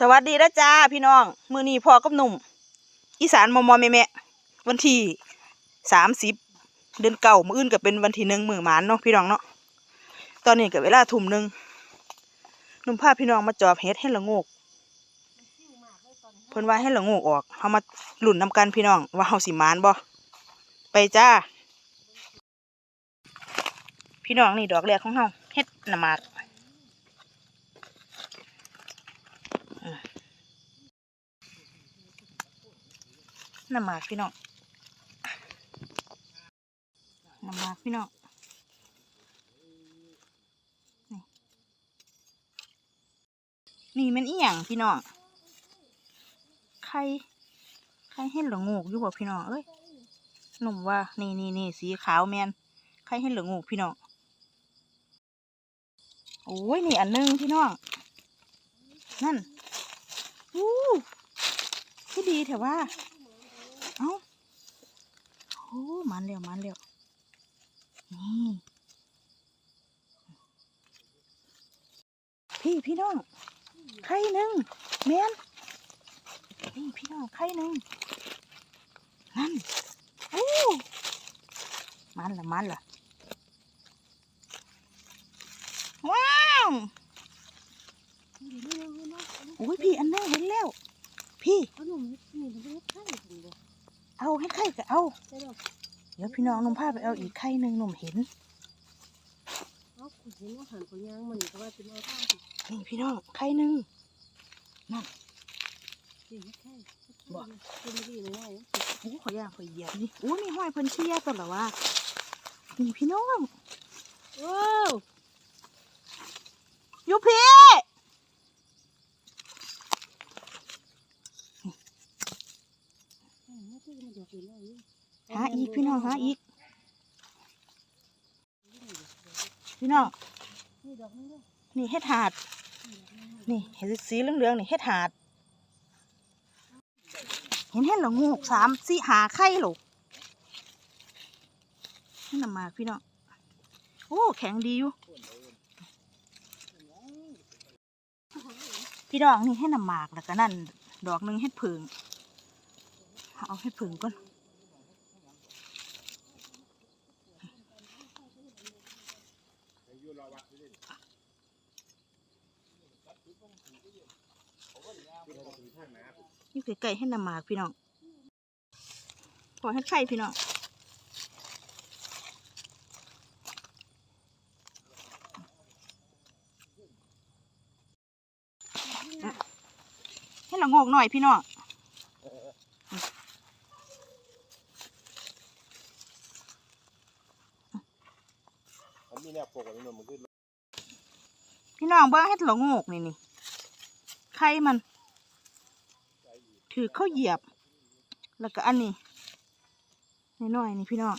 สวัสดีนะจ้าพี่น้อง มือนี้พอกับหนุ่ม อีสานมอมอแม่แม่วันที่สามสิบเดือนเก่ามืออื่นก็เป็นวันที่หนึ่งมือหมานเนาะพี่น้องเนาะตอนนี้ก็เวลาทุ่มหนึ่งหนุ่มพาพี่น้องมาจอบเฮ็ดให้ละโงกเพิ่นว่าให้ละโงกออกเฮามาหลุ่นนำกันพี่น้อง ว่าเฮาสิหมานบ่ไปจ้า พี่น้องนี่ดอกแรกของเฮาเฮ็ดน้ำหมาก น้ำหมากพี่น้องน้ำหมากพี่น้องนี่มันอีหยังพี่น้องไข่ไข่เห็นหลงงูกอยู่บ่พี่น้องเอ้ยหนุ่มว่านี่นี่นี่สีขาวแมนไข่เห็นหลงงูกพี่น้องโอ้ยนี่อันหนึงพี่น้องนั่นอู้ที่ดีเถอะว่า เอ้าโอ้มันเร็วมันเร็วนี่พี่พี่น้องไข่หนึ่งแมนนี่พี่น้องไข่หนึ่งนั่นโอ้มันละมันละว้าวโอ้ยพี่อันนึงเห็นแล้วพี่ เอาหนุ่มนี่มันไม่ใช่ถึงบ่เอาให้ไข่ก็เอาใช่ดอกเดี๋ยวพี่น้องหนุ่มพาไปเอาอีกไข่หนึ่งหนุ่มเห็นเอาขุดเห็นว่าหันเขาย่างมันก็ว่าจะมาท่าสินี่พี่น้องไข่หนึ่งสิใช่บ่เป็นดีเลยโอ้ขอย่างขอเหยียบนี่โอ้มีห้อยเพิ่นเชียตัวละว่านี่พี่น้องโอ้อยู่พี่ ไม่ใช่มันดอกเลย หาอีกพี่น้องหาอีก พี่น้องนี่ดอกนึงด้วยนี่เฮ็ดหาด นี่เห็นสีเหลืองๆนี่เฮ็ดหาด เห็นเห็นหรองูสามสี่หาไข่หรอนี่นำมาพี่น้องโอ้แข็งดีอยู่พี่น้องนี่ให้น้ำหมากแล้วก็นั่น ดอกหนึ่งเฮ็ดผึ่ง เอาเฮ็ดผึ่งก่อนอยู่ใกล้ๆให้น้ำหมากพี่น้องพอให้ไข่พี่น้องให้ละโงกหน่อยพี่น้อง ผมมีแนวปกไว้นี่มันขึ้น พี่น้องเบิ้งเฮ็ดละโงกนี่นี่ไข่มัน ถือเข้าวเหยียบ แล้วก็อันนี้น้อยๆนี่พี่น้อง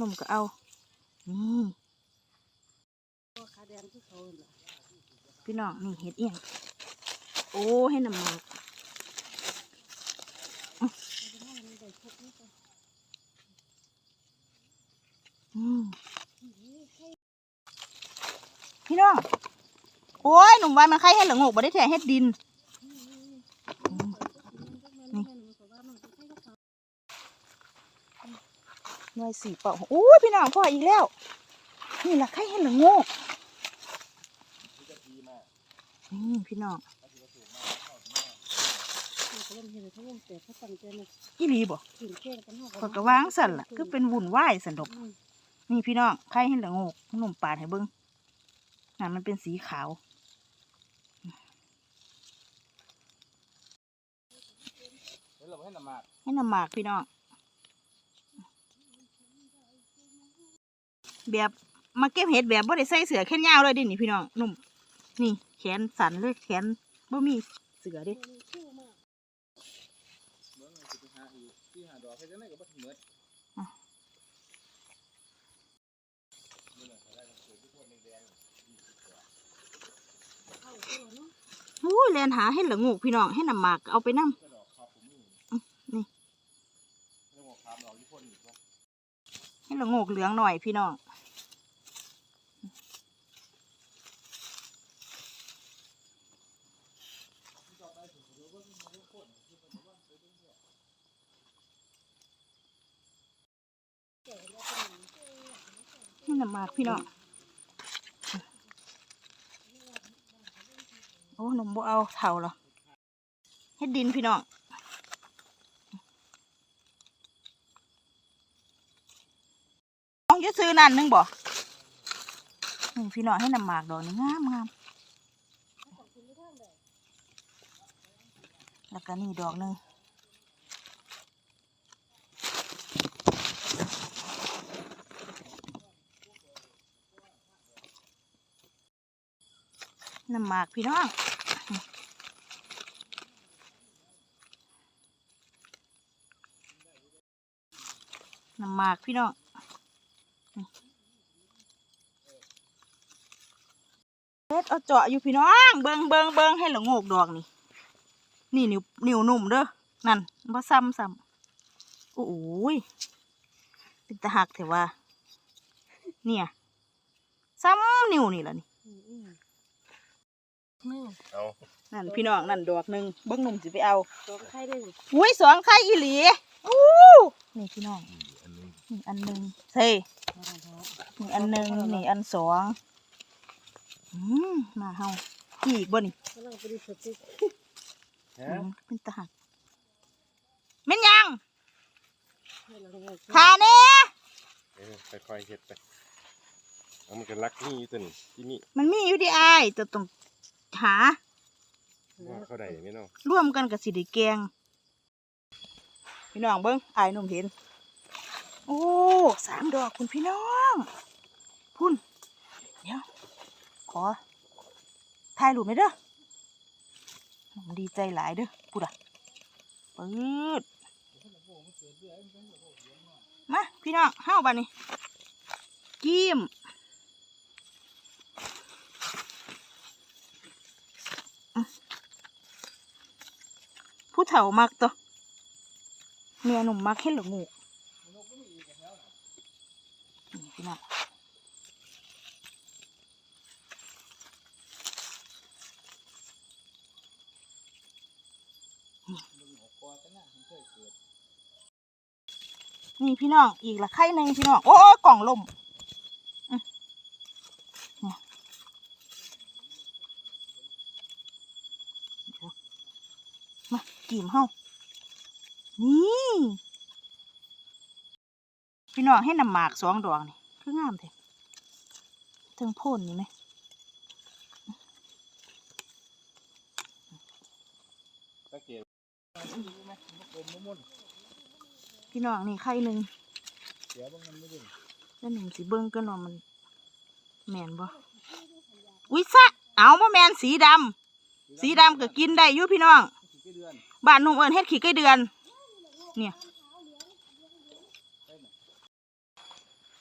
นมก็เอานี่พี่น้องนี่เห็ดเอียงโอ้ให้น้ำหมาก พี่น้อง โอ้ยหนุ่มวายมันไข่เห็ดละโงกบ่ได้แท้เห็ดดิน หน่วยสี่เป่าโอ้ยพี่น้องพ่ออีกแล้ว นี่ละไข่เห็ดละโงกนี่พี่น้องเขาเริ่มเหรอีหลีบ่กินแค่กันข้อยก็วางสั่นล่ะ คือเป็นวุ่นวายสันดกนี่พี่น้องไข่เห็ดละโงกหนุ่มปาดให้เบิ่ง นั่นมันเป็นสีขาวเฮ้ยเราให้น้ำหมากให้น้ำหมากพี่น้องแบบมาเก็บเห็ดแบบบ่ได้ใส่เสื้อแขนยาวเลยเดินี่พี่น้องหนุ่ม นี่แขนสันเลยแขนบ่มีเสื้อเดิ เมื่อไงจะไปหาอีกที่หาดอกให้ได้ไหมก็บ่ถึงเมื่ โอ้ยแลนหาให้หละงูพี่น้องให้นำหมากเอาไปนั่งนี่ให้หละงูเหลืองหน่อยพี่น้องให้นำหมากพี่น้อง นมบ่เอาเท่าหรอเฮ็ดดินพี่น้องน้องจะซื้อนั่นหนึงบ่นี่พี่น้องให้น้ำหมากดอกนี่งามงามแล้วก็นี่ดอกหนึงน้ำหมากพี่น้อง น้ำหมากพี่น้องเฮ็ดเอาเจาะอยู่พี่น้อง เบิงเบิงเบิงให้ละโงกดอกนี่ นี่นิ้วนิ้วหนุ่มเด้อ นั่นบ่ซ้ำซ้ำโอ้ยเป็นตะหักแต่ว่า เนี่ยซ้ำนิ้วนี่ล่ะนี่อืมอืมมือเอานั่นพี่น้องนั่นดอกหนึ่งเบิ้งหนุ่มสิไปเอาสองไข่ได้เลยอุ้ยสองไข่อีหลีอู้นี่พี่น้องอั นนี้นี่อันหนึ่งเฮ้ยนี่อันหนึ่งนี่อันสองอืมมาเฮาอีกบ่นี่กำลังไปดูสติ๊กอืมเป็นตาหักแม่นยังให้เราได้ขาเน่เออค่อยๆเฮ็ดไปเอามันก็รักนี่อยู่ตัวนี้ที่นี่มันมีอยู่ดีอายแต่ต้องหาว่าเขาได้ไหมเนาะร่วมกันกับสิได้แกงพี่น้องเบิ้งอายหนุ่มเห็น โอ้สามดอกคุณพี่น้องพุ่นเดี๋ยวขอถ่ายรูปหน่อยเด้อผมดีใจหลายเด้อพูดอะปืดมาพี่น้องเฮ้าบ้านี่กิ้มผู้เฒ่ามักตัวเมียหนุ่มมักเห็นหรืองูนี่ พี่น้องนี่พี่น้องอีกละไข่หนึ่งพี่น้อง โอ้กล่องลมมากีมเฮานี่ พี่น้องให้น้ำหมากสองดอกนี่ คืองามแท้ถึงโพ่นนี่ไหมสังเกตรู้ไหมมันกลมมุ่นพี่น้องนี่ไข่หนึ่งเดี๋ยวบางมันไม่ดึงแล้วหนึ่งสิเบิ้งกันว่ามันแมนบ่อุ้ยซะเอาบ่แมนสีดำสีดำก็กินได้อยู่พี่น้องกี่เดือนบ้านหนุ่มเอิญเฮ็ดขี้ไก่เดือน เนี่ย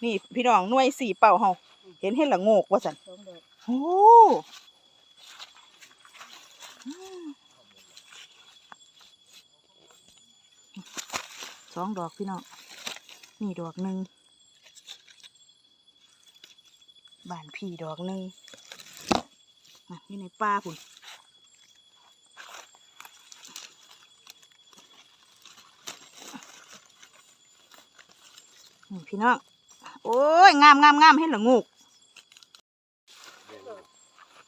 นี่พี่น้องหน่วยสี่เป่าเฮาเห็นเฮ็ดละโงกว่าสันโอ้สองดอกพี่น้องนี่ดอกหนึ่งบานพี่ดอกหนึ่งอะอยู่ในป่าพุ่นนี่พี่น้อง โอ้ยงามงามงามให้ละงูก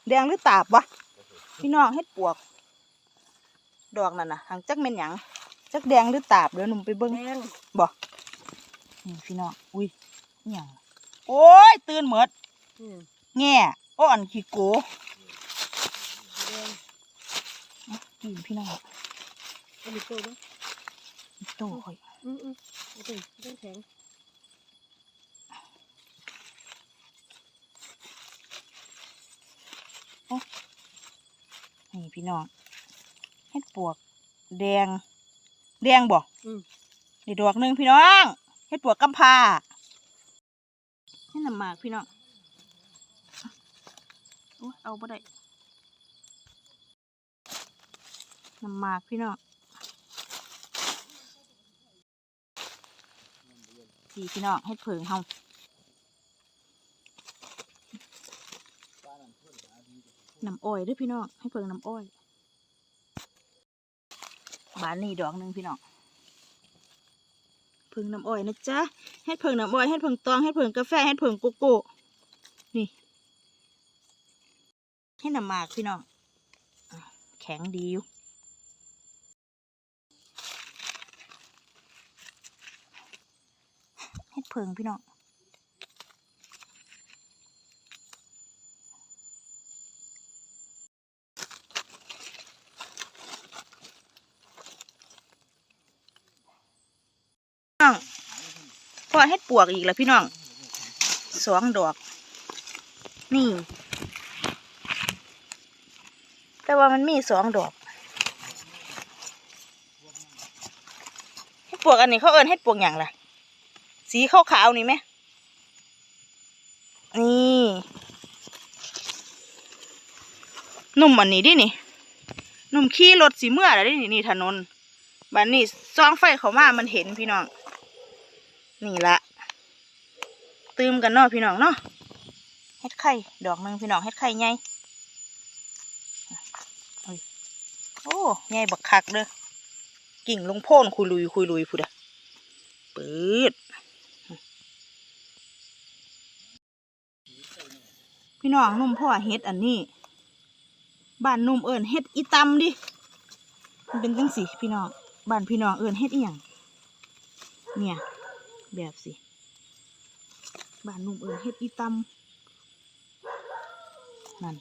แดงหรือตาบวะพี่น้องเฮ็ดปวก ดอกนั่นน่ะหางจักแม่นหยังจักแดงหรือตาบเดี๋ยวหนุ่มไปเบิ้งแดงบ่นี่พี่น้องอุ้ยอิหยังโอ้ยตื่นเหมิดอืมแง่อ้อนขี้โกแดงอะกินพี่น้องอันนี้โตมั้ยโตค่อยอืมอืมโอเคแดงแข็ง นี่พี่น้องเฮ็ดปวก แดง แดงบ่อืมนี่ดอกหนึ่งพี่น้องเฮ็ดปวกกำพร้าให้น้ำหมากพี่น้องโอ้ยเอาบ่ได้น้ำหมากพี่น้องสี่พี่น้องเฮ็ดเผิงเฮา น้ำอ้อยด้วยพี่น้องให้เผิงน้ำอ้อยบานนี่ดอกหนึ่งพี่น้องเพิงน้ำอ้อยนะจ๊ะเฮ็ดเพิงน้ำอ้อยเฮ็ดเพิงตองเฮ็ดเพิงกาแฟเฮ็ดเพิงโกโก้นี่เฮ็ดน้ำหมากพี่น้องแข็งดีอยู่เฮ็ดเพิงพี่น้อง อเฮ็ดปวกอีกแล้วพี่น้องสองดอก นี่ แต่ว่ามันมีสองดอกเฮ็ดปวกอันนี้เขาเอิ้นเฮ็ดปวกอย่างล่ะ สีขาวๆนี่ไหมนี่หนุ่มอันนี้ดินี่หนุ่มขี่รถสีเมื่อแล้วดินี่นี่ถนนบันนี้ซองไฟเขามามันเห็นพี่น้อง นี่ละตืมกันเนาะพี่น้องเนาะเฮ็ดไข่ดอกหนึ่งพี่น้องเฮ็ดไข่ใหญ่โอ้ใหญ่บักคักเด้อกิ่งลงโพ่นคุยลุยคุยลุยพูดอะปืดพี่น้องนุ่มพ่อเฮ็ดอันนี้บ้านนุ่มเอิญเฮ็ดอีตำดิมันเป็นจังสิพี่น้องบ้านพี่น้องเอิญเฮ็ดอีหยังเนี่ย แบบสิบ้านนุ่มเอิญเฮ็ดอีตำนั่น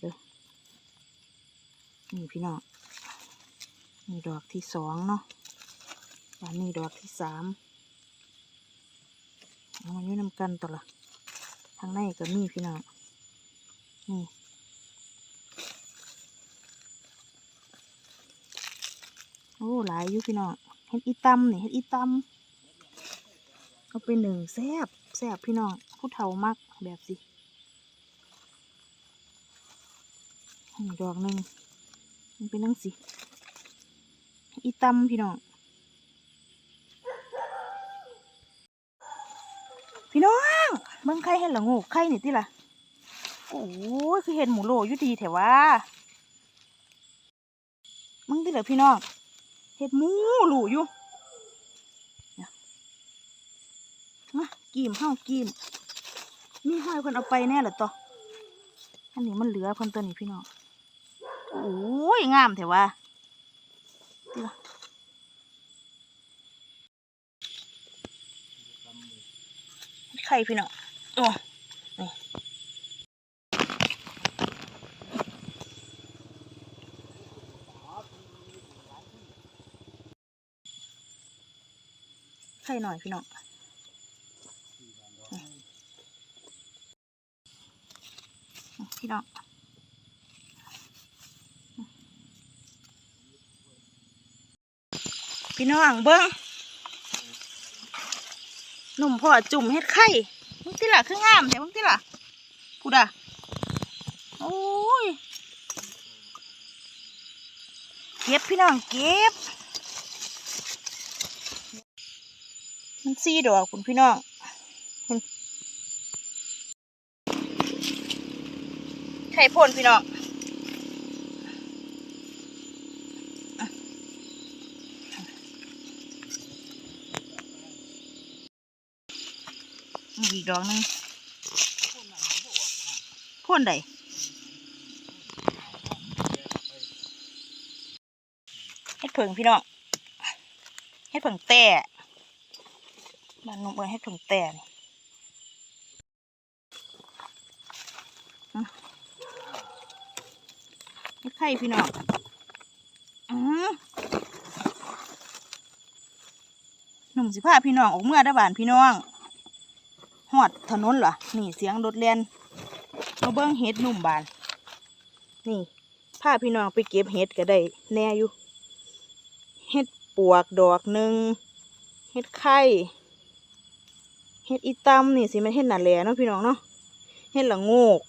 เด้อนี่พี่น้องนี่ดอกที่สองเนาะบ้านนี้ดอกที่สามเอามันอยู่นำกันตัวละทางในก็มีพี่น้องนี่ โอ้หลายอยู่พี่น้องเฮ็ดอีตำนี่เฮ็ดอีตำเอาไปหนึ่งแซบแซบพี่น้องผู้เฒ่ามักแบบสิดอกหนึ่งมันเป็นนังสิอีตำพี่น้องพี่น้องเบิ่งไข่เห็นละงูไข่นี่ติล่ะโอ้ยคือเห็นหมูโลอยู่ดีแถวว่ามึงติล่ะพี่น้อง เห็ดหมูหลูอยู่เนี่ยมากีมเฮากีม มีห้อยคนเอาไปแน่ละต่ออันนี้มันเหลือคนตัวนี้พี่น้องโอ้ยงามแถวว่าติล่ะไข่พี่น้องโอ้ ข่หน่อยพี่น้องพี่น้องพี่น้องเบิ้งหนุ่มพ่อจุ่มเฮ็ดไข่มึงติล่ะคืองามแท้มึงติล่ะพูดอะโอ้ยเก็บพี่น้องเก็บ มันซี่ดอกคุณพี่น้องคุณไข่พ่นพี่น้องอีกดอกหนึงพ่นใดเฮ็ดเผิงพี่น้องเฮ็ดเผิงแต่ บ้านนุ่มเอ้ยเฮ็ดเผิงแต่นี่ไข่พี่น้องอือหนุ่มสิพาพี่น้องออกเมื่อได้บานพี่น้องหอดถนนเหรอนี่เสียงรถเลียนมาเบิ้งเห็ดหนุ่มบาน นี่พาพี่น้องไปเก็บเห็ดก็ได้แน่อยู่เห็ดปวกดอกหนึ่งเห็ดไข่ เห็ดอีตำนี่สิมันเห็ดหนาแหล่เนาะพี่น้องเนาะเห็ดละโงก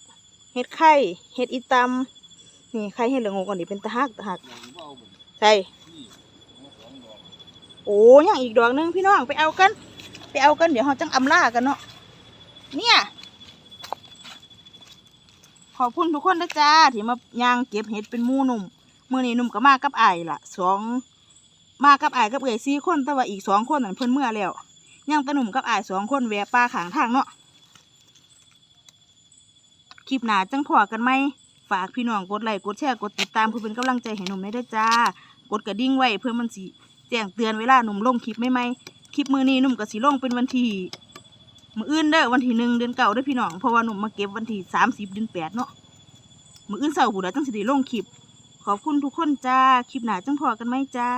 เห็ดไข่เห็ดอีตำนี่ไข่เห็ดละโงกก่อนดิเป็นตะหักตะหักใช่โอ้ยังอีกดอกนึงพี่น้องไปเอากัน ไปเอากันเดี๋ยวเราจังอำลากันเนาะเนี่ยขอบคุณทุกคนนะจ้าที่มาย่างเก็บเห็ดเป็นมูหนุ่มมื้อนี้หนุ่มก็มากับไอ้ล่ะสองมากับไอ้กับเอ๋ยสี่คนแต่ว่าอีกสองคนนั่นเพิ่นเมื่อแล้ว ยังต่หนุ่มกับอ้ายสองคนแวะป่าขางทางเนาะคลิปหนาจังพอกันไหมฝากพี่น้องกดไลค์กดแชร์กดติดตามเพื่อเป็นกำลังใจให้หนุ่มได้ด้วยจ้ากดกระดิ่งไว้เพื่อมันสิแจ้งเตือนเวลาหนุ่มลงคลิปใหม่ๆคลิปมือนี้หนุ่มก็สิลงเป็นวันที่มืออื่นเด้อวันที่หนึ่งเดือนเก้าเด้พี่น้องเพราะว่าหนุ่มมาเก็บวันที่สามสิบเดือนแปดเนาะมืออื่นเสาร์ผู้ใดจังสิได้ลงคลิปขอบคุณทุกคนจ้า คลิปหนาจังพอกันไหมจ้า